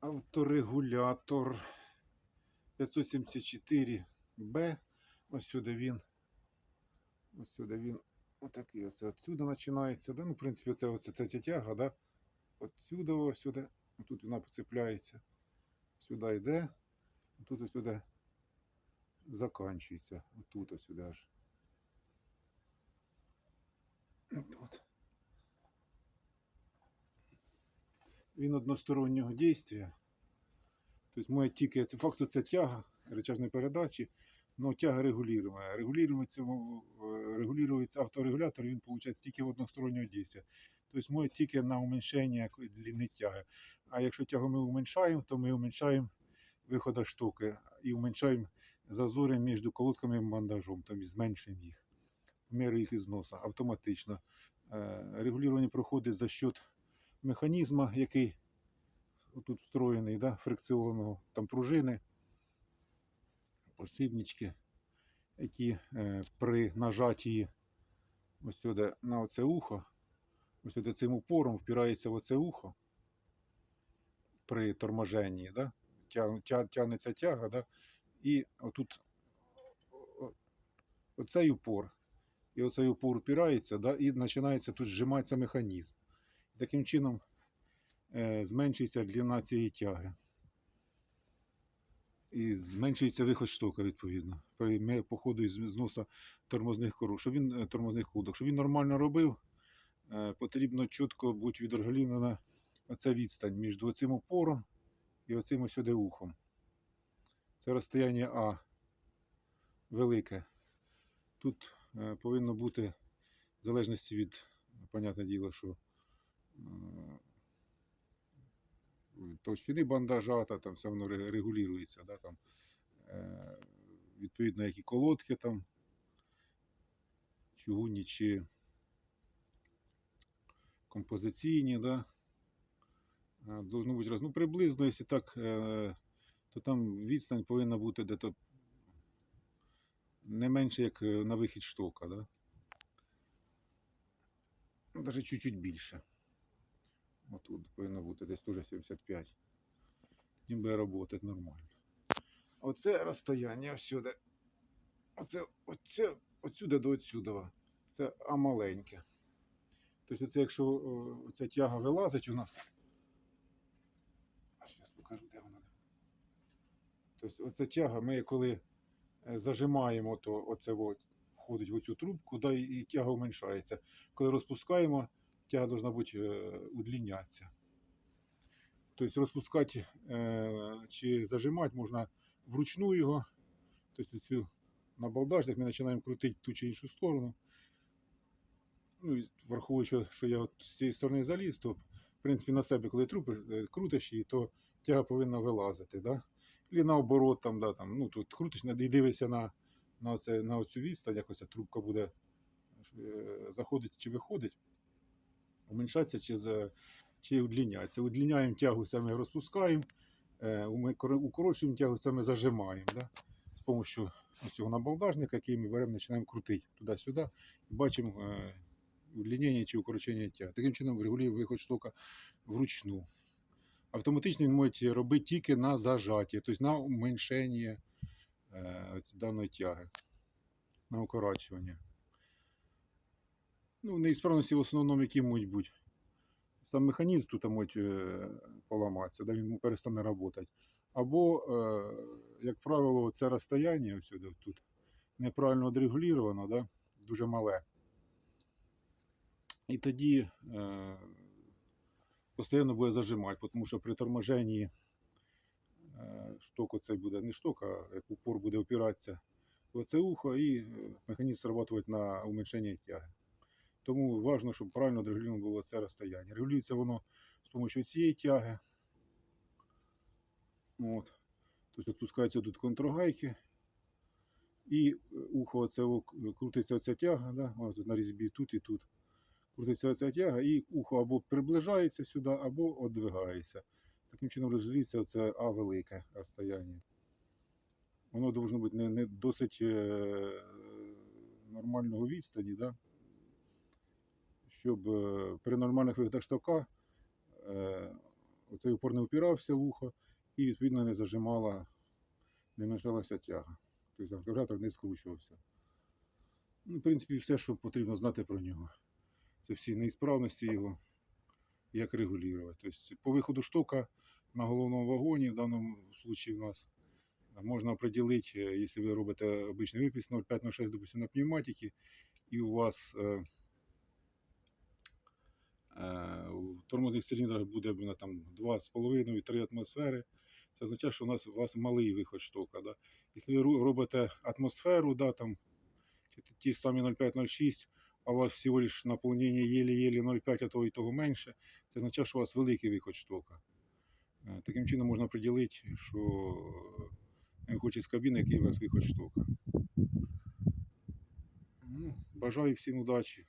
авторегулятор 574Б. Ось сюди він. Ось сюди він. Отакий оце отсюди починається. Да? Ну, в принципі, оце, оце, це ця тяга, да? Отсюди, ось сюди. Тут вона поцепляється. Сюди йде. Тут ось сюди заканчується. Отут ось сюди аж. Тут. Він одностороннього дійства. Тобто моє тільки це факту це тяга речажної передачі, але тяга регулюємо. Регулюється, регулюється авторегулятор, він виходить тільки одностороннього дійства. Тобто моє тільки на уменьшення длини тяги. А якщо тягу ми уменьшаємо, то ми уменьшаємо виходу штуки і уменьшаємо зазори між колодками і бандажом, і зменшуємо їх, міри їх ізносу автоматично. Е, Регулювання проходить за счет механізму, який тут встроєний, да, фрикціонного, там пружини, посібнички, які е, при нажатті ось сюди на оце ухо, ось сюди цим упором впирається в оце ухо при торможенні, да, тя, тя, тягнеться тяга, да, і отут оцей упор, і оцей упор упирається, да, і починається тут зжиматися механізм. Таким чином е, зменшується длина цієї тяги. І зменшується виход штока, відповідно, при ме- по ходу із зносу тормозних кору. Щоб він е, тормозних ходок. Щоб він нормально робив, е, потрібно чітко бути відоргалінена оця відстань між цим опором і оцим сюди ухом. Це розстояння А велике. Тут повинно бути, в залежності від, понятне діло, що товщини бандажа, та там все воно ре- регулюється, да, там, е, відповідно, які колодки там, чугунні чи композиційні, да, е, бути раз. Ну, приблизно, якщо так, е, то там відстань повинна бути дето не менше, як е, на вихід штока, да? Навіть чуть-чуть більше. Отут повинно бути десь теж 75. Він буде працювати нормально. Оце розстояння всюди. Оце, оце, отсюди до отсюди. Це А маленьке. Тобто, оце, якщо о, оця тяга вилазить у нас. А зараз покажу, де вона. Тобто, оця тяга, ми коли е, зажимаємо, то оце входить в оцю трубку, да, і, і тяга уменьшається. Коли розпускаємо, тяга должна бути е, удлінятися. Тобто розпускати е, чи зажимати можна вручну його. Тобто цю на балдажник ми починаємо крутити ту чи іншу сторону. Ну, враховуючи, що я от з цієї сторони заліз, то в принципі на себе, коли трупиш, е, крутиш її, то тяга повинна вилазити. Да? І наоборот, там, да, там, ну, тут крутиш і дивишся на, на, оце, на оцю відстань, як оця трубка буде заходить чи виходить, уменьшатися чи, за, чи удліняється. Удліняємо тягу, це ми розпускаємо, е, укорочуємо тягу, це ми зажимаємо. Да? З допомогою цього набалдажника, який ми беремо, починаємо крутити туди-сюди і бачимо е, удлінення чи укорочення тяги. Таким чином регулює виход штока вручну. Автоматично він може робити тільки на зажаті, тобто на уменьшення е, даної тяги, на укорачування. Ну, неісправності в основному які можуть бути. Сам механізм тут може е, поламатися, да, він перестане працювати. Або, е, як правило, це розстояння сюди, тут неправильно відрегулювано, да, дуже мале. І тоді е, постійно буде зажимати, тому що при торможенні е, штоку це буде не шток, а як упор буде опиратися в це ухо і механізм срабатувати на уменьшення тяги. Тому важливо, щоб правильно відрегулювано було це розстояння. Регулюється воно з допомогою цієї тяги. От. Тобто відпускаються тут контрогайки. І е, ухо оце крутиться оця тяга, да? О, тут на різьбі тут і тут. Крутиться оця тяга, і ухо або приближається сюди, або віддвигається. Таким чином розживіться оце А велике розстояння. Воно должно бути не, не досить е, нормального відстані, да? Щоб е, при нормальних виглядах штока е, Оцей упор не впирався в ухо і, відповідно, не зажимала, не меншалася тяга. Тобто акумулятор не скручувався. Ну, в принципі, все, що потрібно знати про нього. Це всі неісправності його, як регулювати. Тобто, по виходу штока на головному вагоні, в даному випадку у нас, можна определити, е, якщо ви робите обичний випис 0,5-0,6, допустим, на пневматиці, і у вас е, е, тормозних циліндрах буде там 2,5-3 атмосфери. Це означає, що у нас у вас малий виход штока. Да? Якщо ви робите атмосферу, да, там, ті самі 0,5-0,6, а у вас всього лиш наповнення єлі-єлі 0,5, а того і того менше, це означає, що у вас великий виход штока. Е, Таким чином можна приділити, що е, хоче з кабіни, який у вас виход штока. Ну, бажаю всім удачі.